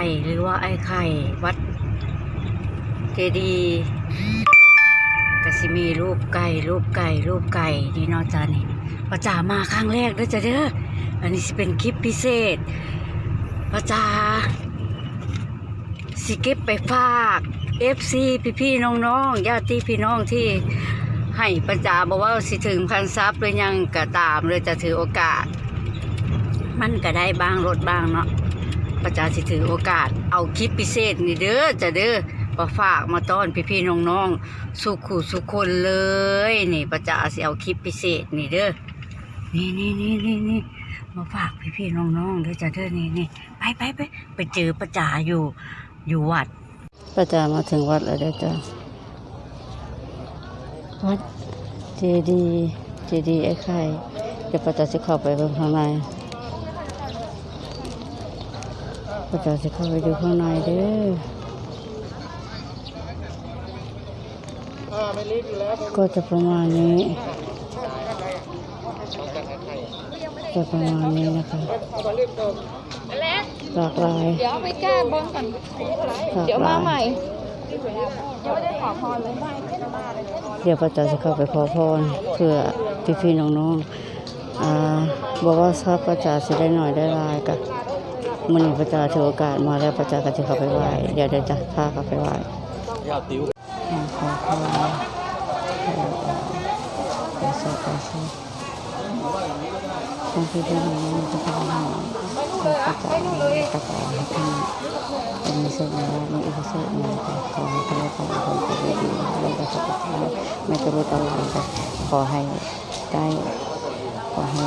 ข่หรือว่าไอ้ไข่วัดเจดีกสิมีรูปไก่รูปไก่รูปไก่นี่นาะจ้านี่ประจ่ามาครั้งแรกเด้วยจ้ะเด้ออันนี้สิเป็นคลิปพิเศษประจ่าสิเก็บไปฝาก FC พี่ๆน้องๆญาติพี่น้องที่ให้ประจาบอกว่าสิถึงพันซับหรือยังก็ตามเลยจะถือโอกาส มันก็ได้บ้างลดบ้างเนาะ ประจาสิถือโอกาสเอาคลิปพิเศษนี่เด้อจะเด้อมาฝากมาต้อนพี่ๆน้องๆสุขุสุคนเลย นี่ประจาสิเอาคลิปพิเศษนี่เด้อนี่นี่นี่นี่นี่มาฝากพี่ๆน้องๆเด้อจะเด้อนี่นี่ไปไปไปไปเจอประจาอยู่อยู่วัด ประจามาถึงวัดแล้วเด้อจ้ะวัดเจดีย์เจดีย์ไอ้ไข่เดี๋ยวประจาสิเข้าไปเบิ่งข้างใน ประจาสิเข้าไปดูข้างในเด้อก็จะประมาณนี้ จะประมาณนี้นะคะหลากหลาย เดี๋ยวเอาไปแก้บนก่อนหลากเดี๋ยวหลมายใหม่ยังไม่ได้ขอพรเลยไม่ เดี๋ยวพระเจ้าจะเข้าไปขอพรเพื่อพี่พี่ๆน้องๆ อ่าบอกว่าทรัพย์พระเจ้าสิได้หน่อยได้หลายกะ มันพระเจ้าถือโอกาสมาแล้วพระเจ้าก็จะเข้าไปไหว้เดี๋ยวเดี๋ยวจะพาเข้าไปไหว้อ่าขอพรขอสาธุสาธุของพี่พี่ๆน้องๆทุกคนขอพระเจ้าประกาศให้ท่านเป็นมิสุนามีอุปสรรคมาขอให้พระเจ้าเป็นคนดีดีไม่ได้ขอไม่ตรุตอะไรก็ขอให้ได้ขอให้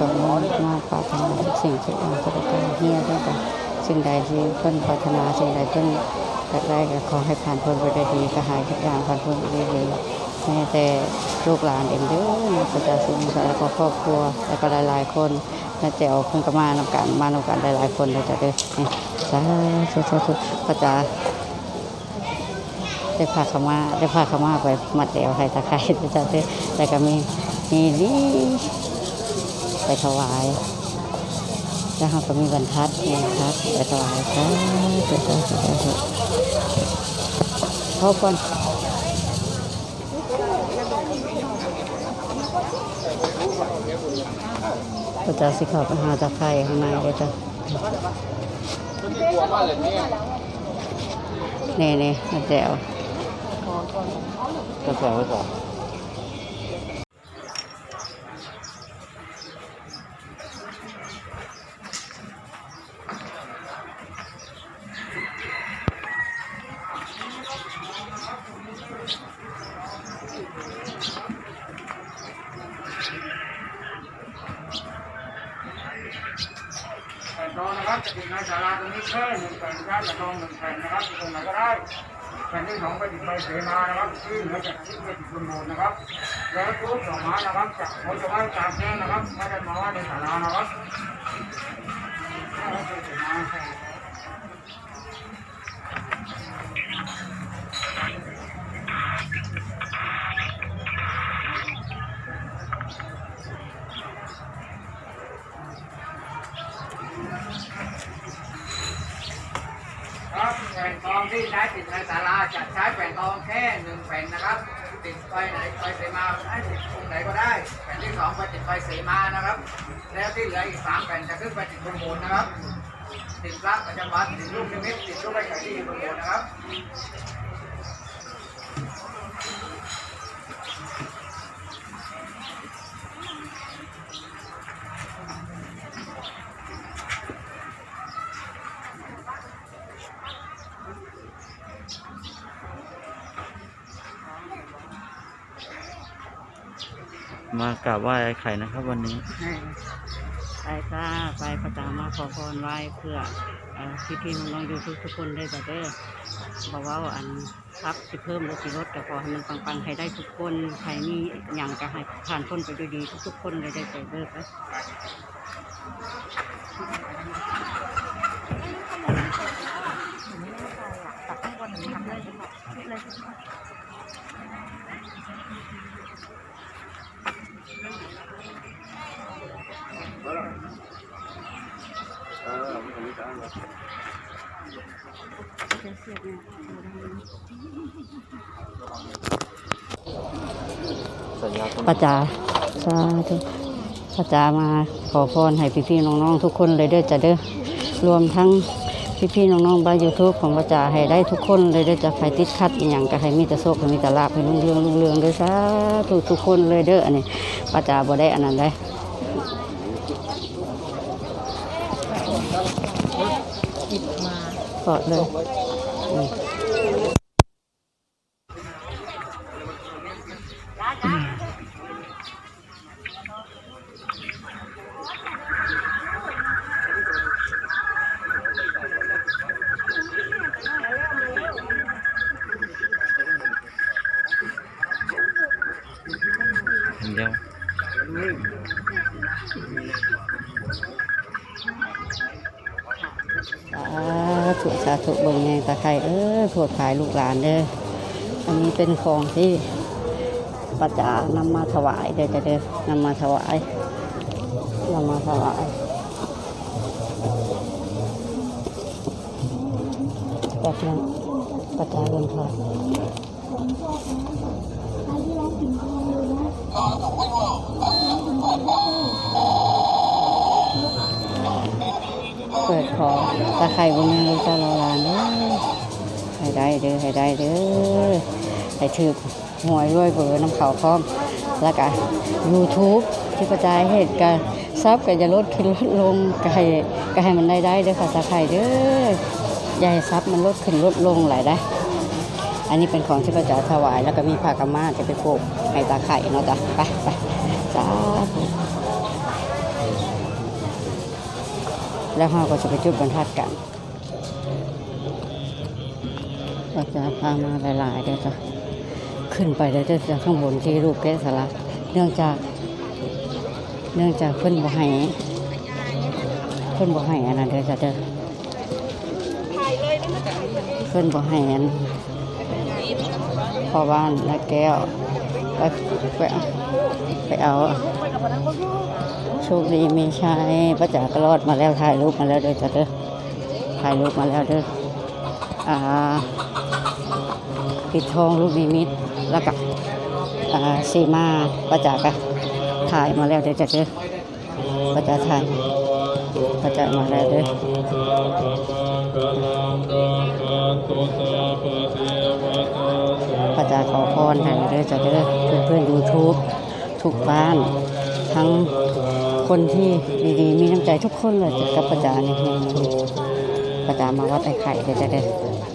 สมมติมาปรารถนาทุกสิ่งทุกอย่างทุกประการเฮียด้วยกันสิ่งใดที่เพิ่นปรารถนาสิ่งใดเพิ่นอยากได้ก็ขอให้ผ่านพ้นไปได้ดีก็หายทุกอย่างผ่านพ้นไปได้ดีแม้แต่ลูกหลานเองเด้อนะพระเจ้าสิ่งศักดิ์แล้วก็ครอบครัวแล้วก็หลาย ๆ คนน่าจะเอาเพิ่นก็มานำกันมานำกันหลายๆคนเลยจ้ะเด้อสาธุสาธุพระเจ้าได้พาขมาได้พาขมาไปมัดเดียวให้ตะไคร้จะซื้อแต่ก็มีมีนี่ ไปถวายแล้วเขาก็มีบรรทัดมีบรรทัดไปถวายครับเดี๋ยวเดี๋ยวเดี๋ยวเดี๋ยวเข้าก่อนก็จะสิข้าไปหาตะไคร้ข้างในเลยจ้ะนี่นี่มาแจวก็แซวไว้ก่อน แผ่นทองนะครับจะติดในศาลาตรงนี้แค่มหนึ่งแผ่นครับแผ่นทองหนึ่งแผ่นนะครับตรงไหนก็ได้แผ่นที่สองไปติดใบเสมานะครับที่เหลือจากที่ไปติดบนโบสถ์นะครับ แล้วทุกดอกไม้นะครับจากผลจะไม้จากแก้นะครับไม่ได้มาว่าในศาลานะครับให้เป็นเสมาใส่ครับ ที่ใช้ติดในศาลาจะใช้แผ่นทองแค่หนึ่งแผ่นนะครับ ติดไฟไหนไฟเสมาให้ติดตรงไหนก็ได้ แผ่นที่สองไปติดไฟเสมานะครับ แล้วที่เหลืออีกสามแผ่นจะขึ้นไปติดบนโบนนะครับติดรักประจำวันติดลูกนิมิตติดลูกไม้ไก่ที่บนโบนนะครับ มากราบไหว้ไอ้ไข่นะครับ วันนี้ ไปจ้าไปประจามาขอพรไหว้เพื่อพี่พี่ๆน้องๆยูทูบทุกคนได้แต่เด้อบอกว่าอันทรัพย์สิเพิ่มหรือสิลดแต่ขอให้มันปังๆให้ได้ทุกคนใครมีอย่างก็ให้ผ่านพ้นไปด้วยดีทุกๆคนเลยได้แต่เด้อไปเออ ป้าจ๋าสาธุป้าจ๋ามาขอพรให้พี่ๆน้องๆทุกคนเลยเด้อจ้ะเด้อรวมทั้งพี่ๆน้องๆบ้านยูทูบของป้าจ๋าให้ได้ทุกคนเลยเด้อจะใครติดขัดอหย่างก็ให้มีแต่โชคให้มีแต่ลาภให้รุ่งเรืองรุ่งเรืองเด้อสาธุทุกคนเลยเด้ออันนี้ป้าจ๋าบ่ได้อันนั้นได้จิบมากอดเลย อืมเดียวสาธุสาธุเบิ่งไงตาไคร้เออโปรดขายลูกหลานเด้ออันนี้เป็นของที่ป้าจ๋านำมาถวายเด้อจะเด้อนำมาถวายนำมาถวายแบบนั้นป้าจ๋าเบิ่งค่ะเปิ ขอตาไคร้บนนี้ลูกตาเราหลานเด้อให้ได้เด้อให้ได้เด้อให้ถือหวยรวยเบอร์น้ำเขาพร้อม แล้วก็ YouTube ที่กระจายเหตุการซับก็จะลดขึ้นลดลงก็ให้ก็ให้มันได้ได้เด้อค่ะตาไคร้เด้ออย่าให้ซับมันลดขึ้นลดลงหลายได้อันนี้เป็นของที่พระจ๋าถวาย แล้วก็มีผ้ากำมาจะไปโปกให้ตาไข่เนาะจ้ะไปไป แล้วเราก็จะไปจุดบรรทัดกันพระจ๋าพามาหลายๆเด้อจ้ะขึ้นไปเด้อจ้ะข้างบนที่รูปแกะสลักเนื่องจาก เนื่องจากเพิ่นบ่ให้เพิ่นบ่ให้อันนั้นเด้อจะเด้อเพิ่นบ่ให้อันพอบ้านและแก้วไปไปเอาไปเอา โชคดีมีชัยป้าจ๋าก็รอดมาแล้วถ่ายรูปมาแล้วเด้อจ้ะเด้อถ่ายรูปมาแล้วเด้ออ่าปิดทองลูกนิมิตแล้วก็อ่าสีมาป้าจ๋าก็ถ่ายมาแล้วเด้อจ้ะเด้อป้าจ๋าถ่ายป้าจ๋ามาแล้วเด้อพระจาขอพรให้เด้อจะเด้อเพื่อนเพื่อนยูทูบทุกบ้านทั้ง คนที่ดีๆ มีน้ำใจทุกคนเลยกับพระจาเนี่ยพระจามาวัดไอ้ไข่เด้อจะเด้อ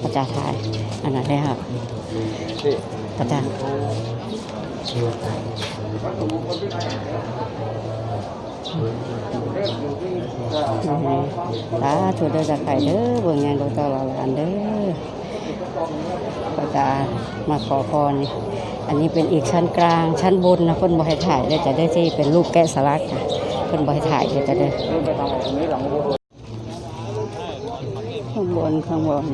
พระจาถ่ายอันนั้นได้ครับพระจาสาธุเด้อจะไข่เด้อเบิ่งงานดูตลอดหลานเด้อก็จะมาขอพรนี่อันนี้เป็นอีกชั้นกลางชั้นบนนะเพิ่นบ่ให้ถ่ายเลยจะได้ที่เป็นรูปแกะสลักค่ะ เพิ่นบ่ให้ถ่ายเลยจะได้ข้างบนข้างบน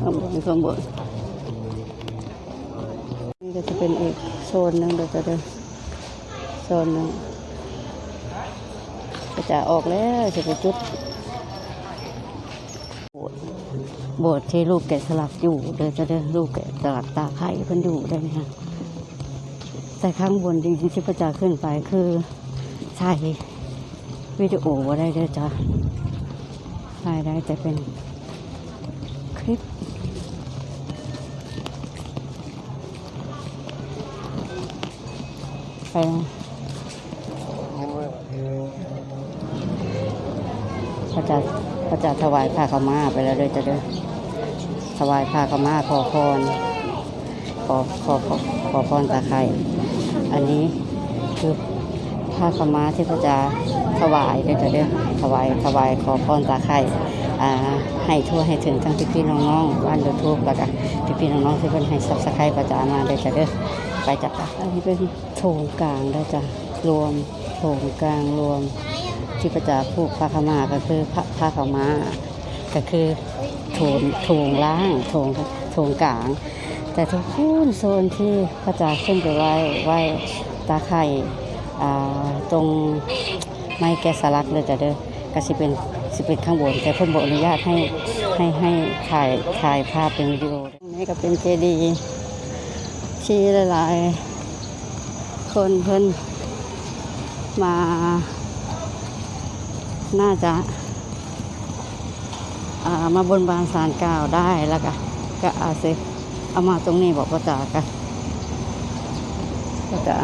ข้างบนข้างบนนี่ก็จะเป็นอีกโซนหนึงเดี๋ยวจะได้โซนหนึงก็จะออกแล้วจะไปจุดโบสถ์ โบสถ์ที่รูปแกะสลักอยู่เดี๋ยวจะได้รูปแกะสลักตาไข่เพิ่นอยู่ได้ไหมฮะแต่ข้างบนจริงๆที่พระจาขึ้นไปคือถ่วิดีโอว่าได้เด้อจ้ะถ่ได้แต่เป็นคลิปไปพระจะ พระจะถวายผ้าขาวม้าไปแล้วเด้วยจะเด้อถวายผ้าขาวม้าขอพรขอขอขอขอพรตาไข่อันนี้คือผ้าขาม้าที่พระจะถวายเด้วยจะเด้อถวายถวายขอพรตาไข่อ่ให้ทั่วให้ถึงทั้งพี่พี่ๆน้องๆบ้านยูทูบแล้วก็พี่พี่ๆน้องๆที่เพิ่นให้ซับสไครต์ประจามาเด้อจะเด้อไปจับอันนี้เป็นโถงกลางแล้วจ้ะรวมโถงกลางรวม ที่พระจ่าผูกผ้าขาวมาก็คือผ้าผ้าขาวมาก็คือโถงโถงล่างโถงโถงกลาง แต่ทุกคนโซนที่พระจ่าขึ้นไปไหว้ไหว้ตาไข่ตรงไม้แกสลักเลยจ้ะเด้อก็สิเป็นสิเป็นข้างบน แต่เพิ่นบ่อนุญาตให้ให้ให้ถ่ายถ่ายภาพเป็นวิดีโอนี่ก็เป็นเจดีย์ที่หลายๆคนเพิ่นมา น่าจะามาบนบานสารกล่าวได้แล้วก็ก็อาจจะเอามาตรงนี้บอกว่าจะกันก็จะ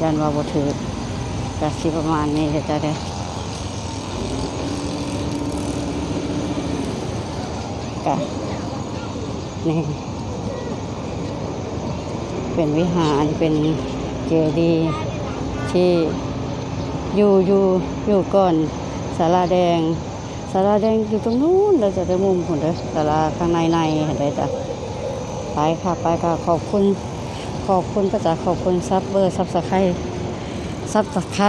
ยันว่าบถือก็สิประมาณนี้จะได้ก็นี่เป็นวิหารเป็นเจดีย์ที่ อยู่อยู่อยู่ก่อนศาลาแดงศาลาแดงอยู่ตรงนู้นเราจะได้มุมคนเด้อศาลาข้างในในเห็นได้จ้ะไปค่ะไปค่ะขอบคุณ ขอบคุณพระจ๋าขอบคุณซับเบอร์ซับสไครซับสไคร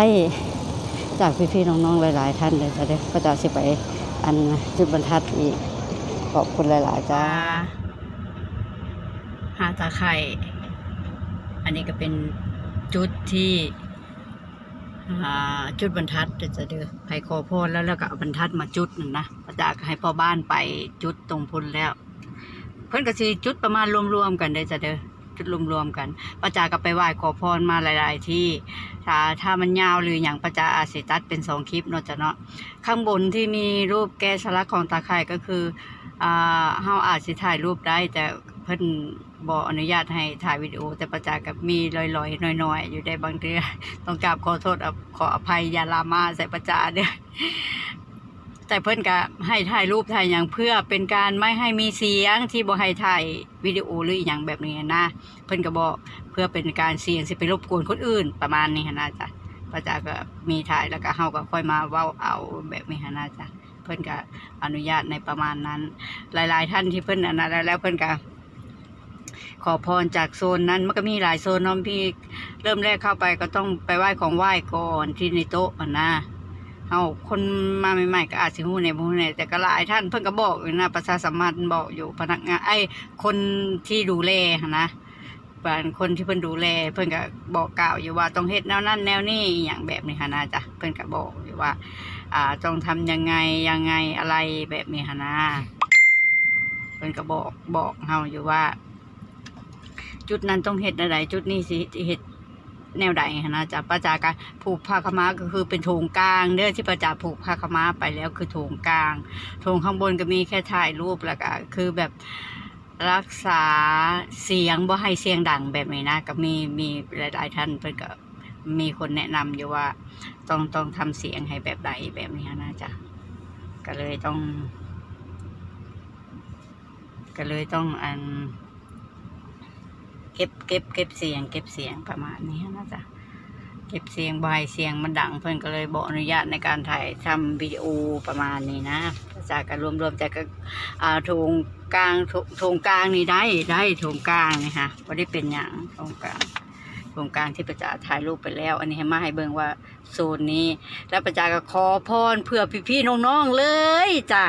จากพี่ๆน้องๆหลาย ๆ ท่านเลยจ้ะเด้อพระจ๋าสิไปอันจุดบรรทัดอีก ขอบคุณหลายๆจ้าหาตาไข่อันนี้ก็เป็นจุดที่ จุดบรรทัดจะเดือให้ขอพรแล้วแล้วก็เอาบรรทัดมาจุดนั่นนะพระจากให้พ่อบ้านไปจุดตรงพุนแล้ว เพิ่อนก็สิจุดประมาณรวมๆกันได้จะเด้อจุดรวมๆกันประจาก็ไปไหว้ขอพรมาหลาย ๆ ที่ถ้าถ้ามันยาวหรืออย่างประจาอาจสิตัดเป็นสองคลิปเนาะจะเนาะข้างบนที่มีรูปแกะสลักของตาไข่ก็คืออ่าเฮาอาจสิถ่ายรูปได้แต่เพิ่น บ่อนุญาตให้ถ่ายวิดีโอ แต่ประจาก็มีลอยๆน้อยๆ อยู่ได้บางเทื่อต้องกราบขอโทษอภขออภัยยาลามาใส่ประจาเด้อแต่เพิ่อนก็ให้ถ่ายรูปถ่ายอย่างเพื่อเป็นการไม่ให้มีเสียงที่บ่ให้ถ่ายวิดีโอหรืออย่างแบบนี้นะเพิ่อนก็บอกเพื่อเป็นการเสียงสิไปรบกวนคนอื่นประมาณนี้นะจ๊ะประจาก็มีถ่ายแล้วก็เฮาก็ค่อยมาเว้าเอาแบบนี้นะจ๊ะเพิ่อนก็อนุญาตในประมาณนั้น หลาย ๆ ท่านที่เพิ่อนอนนั้นแล้วเพิ่อนก็ ขอพรจากโซนนั้น มันก็มีหลายโซนน้องพี่เริ่มแรกเข้าไปก็ต้องไปไหว้ของไหว้ก่อนที่ในโต๊ะอะนะเอาคนมาใหม่ๆก็อาจสิฮู้ในบ่ฮู้ในแต่ก็หลายท่านเพิ่นก็บอกอยู่นะประชาสัมพันธ์บอกอยู่พนักงานไอ้คนที่ดูแลนะบางคนที่เพิ่นดูแล เพิ่นก็บอกกล่าวอยู่ว่าต้องเฮ็ดแนวนั้นแนวนี้อย่างแบบนี้หั้นะจ้ะเพิ่นก็บอกอยู่ว่า อ่าต้องทำยังไงยังไงอะไรแบบนี้หั้นนะเพิ่นก็บอกบอกเฮาอยู่ว่า จุดนั้นต้องเฮ็ดอะไรจุดนี้สิเฮ็ดแนวใดนะจ๊ะป้าจากะผูกผ้าขาม้าก็คือเป็นโถงกลางเด้อที่ป้าจาผูกผ้าขาม้าไปแล้วคือโถงกลางโถงข้างบนก็มีแค่ถ่ายรูปแล้วก็คือแบบรักษาเสียงบ่ให้เสียงดังแบบนี้นะก็มีมีหลายๆท่านเพิ่นก็มีคนแนะนำอยู่ว่าต้องต้องทำเสียงให้แบบใดแบบนี้นะจ๊ะก็เลยต้อง ก็เลยต้องอัน เก็บเก็บเก็บเสียง เก็บเสียงประมาณนี้นะจ๊ะเก็บเสียงใบเสียงมันดังเพื่อนก็เลยบอกอนุญาตในการถ่ายทำวิดีโอประมาณนี้นะจากการรวมๆแต่ก็อ่าโถงกลางโถโถงกลางนี่ได้ได้โถงกลางนี่ค่ะไม่ได้เป็นอย่างโถงกลางโถงกลางที่ประจาถ่ายรูปไปแล้ว อันนี้ให้มาให้เบิ่งว่าโซนนี้ แล้วประจาก็ขอพรเพื่อพี่ๆน้องๆเลยจ้ะ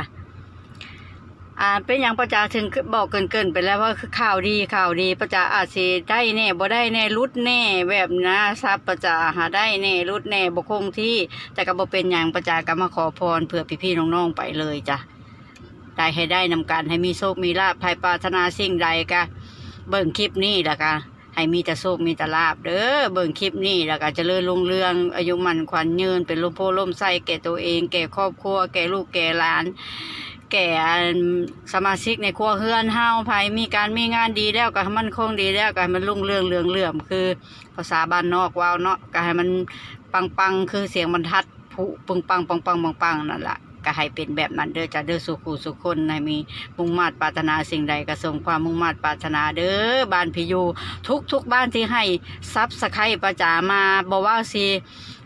อ่าเป็นอย่างประจาถึงบอกเกินเกินๆไปแล้วว่าคือข่าวดีข่าวดีประจาอาจสิได้แน่บ่ได้แน่รุดแน่แบบนะทรัพย์ประจาหาได้แน่รุดแน่บ่คงที่แต่ก็บ่เป็นอย่างประจาก็มาขอพรเพื่อพี่ๆน้องๆไปเลยจ้ะได้ให้ได้นำกันให้มีโชคมีลาภภายปรารถนาสิ่งใดก็เบิ่งคลิปนี้แล้วก็ให้มีแต่โชคมีแต่ลาภเด้อเบิ่งคลิปนี้แล้วก็เจริญรุ่งเรื่องอายุมันขวัญยืนเป็นลมโพล่มไส้แก่ตัวเอง แก่ครอบครัว แก่ลูกแก่หลาน แก่สมาชิกในครัวเฮือนเฮาภายมีการมีงานดีแล้วก็ให้มันคงดีแล้วก็ให้มันรุ่งเรืองเรืองเลื่อมคือภาษาบ้านนอกว่าวเนาะก็ให้มันปังปังคือเสียงบรรทัดผุปึงปังปังปังปังปังนั่นแหละ ก็ให้เป็นแบบนั้นเด้อจ้ะเด้อสุขูสุขคนให้มีมุ่งมาตรปรารถนาสิ่งใดก็ส่งความมุ่งมาตรปรารถนาเด้อบ้านพิยูทุกทุกบ้านที่ให้ซับสไครประจามาบอกว่าสิ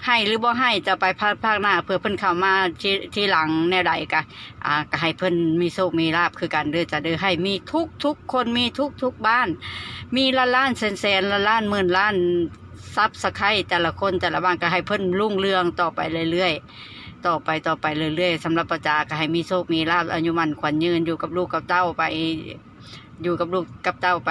ให้หรือบ่ให้จะไปภาคภาคหน้า เพื่อเพิ่นเข้ามาที่ที่หลังแนวใดกะอ่าก็ให้เพิ่นมีโชคมีลาภคือกันเด้อจะเด้อให้มีทุกทุกคนมีทุกทุกบ้าน มีละล้านแสนแสนละล้านหมื่นล้านซับสไครแต่ละคนแต่ละบ้านก็ให้เพิ่นรุ่งเรืองต่อไปเรื่อยๆ ต่อไปต่อไปเรื่อยๆสำหรับประจาก็ให้มีโชคมีลาภอายุมันขวัญยืนอยู่กับลูกกับเต้าไปอยู่กับลูกกับเต้าไป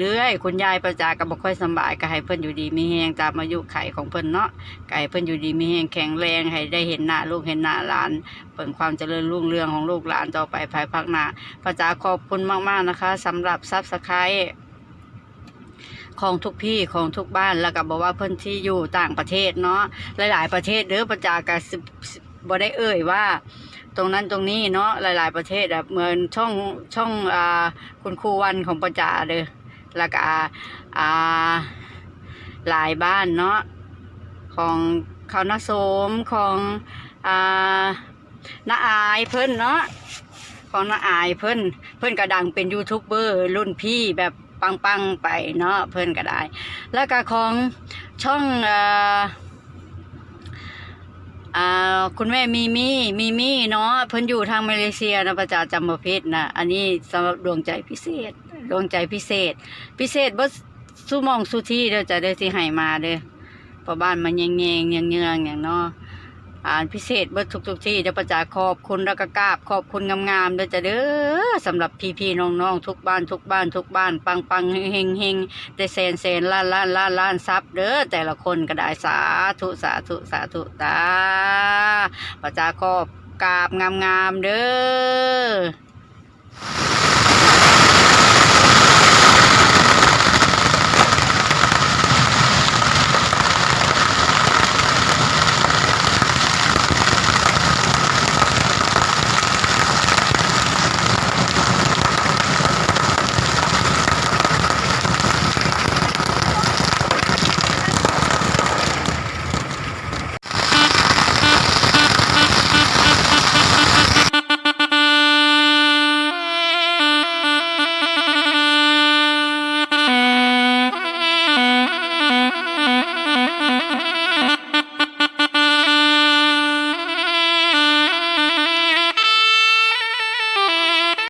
เรื่อยๆ คุณยายประจาก็บ่ค่อยสบายก็ให้เพิ่อนอยู่ดีมีแฮงตามอายุไขของเพิ่อนเนาะไก็ให้เพิ่อนอยู่ดีมีแฮงแข็งแรงให้ได้เห็นหน้าลูกเห็นหน้าหลาน เปิดความเจริญรุ่งเรืองของลูกหลานต่อไปภายภาคหน้าประจาขอบคุณมากๆนะคะสำหรับซับสไครต์ของทุกพี่ของทุกบ้านแล้วก็บอกว่าเพิ่อนที่อยู่ต่างประเทศเนาะหลาย ๆ ประเทศเด้อประจาก็สิ บสิบบ่ได้เอ่ยว่า ตรงนั้นตรงนี้เนาะหลาย ๆ ประเทศแบบเหมือนช่องช่องอ่าคุณครูวันของประจาเด้อแล้วก็อ่าหลายบ้านเนาะของเขานาโสมของอ่าน้าอายเพิ่นเนาะของน้าอายเพิ่นเพิ่นก็ดังเป็นยูทูบเบอร์รุ่นพี่แบบปังๆไปเนาะเพิ่นก็ได้ แล้วก็ของช่องอ่า อ่าคุณแม่มีมี่มีมี่เนาะเพิ่นอยู่ทางมาเลเซียนะประจาจำประเภทนะอันนี้สำหรับดวงใจพิเศษ ดวงใจพิเศษ พิเศษบ่สู้มองสู้ที่เดี๋ยวจะได้สิให้มาเด้อเพราะบ้านมันแยงๆเยืองๆอย่างเนาะ อ่านพิเศษเบิดทุกที่เดี๋ยวประจาขอบคุณแล้วก็กราบขอบคุณงามๆเด้อจ้ะเด้อสำหรับพี่ๆน้องๆทุกบ้านทุกบ้านทุกบ้าน ปังๆเฮงๆได้แสนแสนล้านล้านล้านล้านทรัพย์เด้อแต่ละคนก็ได้สาธุสาธุสาธุตาประจาขอบกราบงามๆเด้อ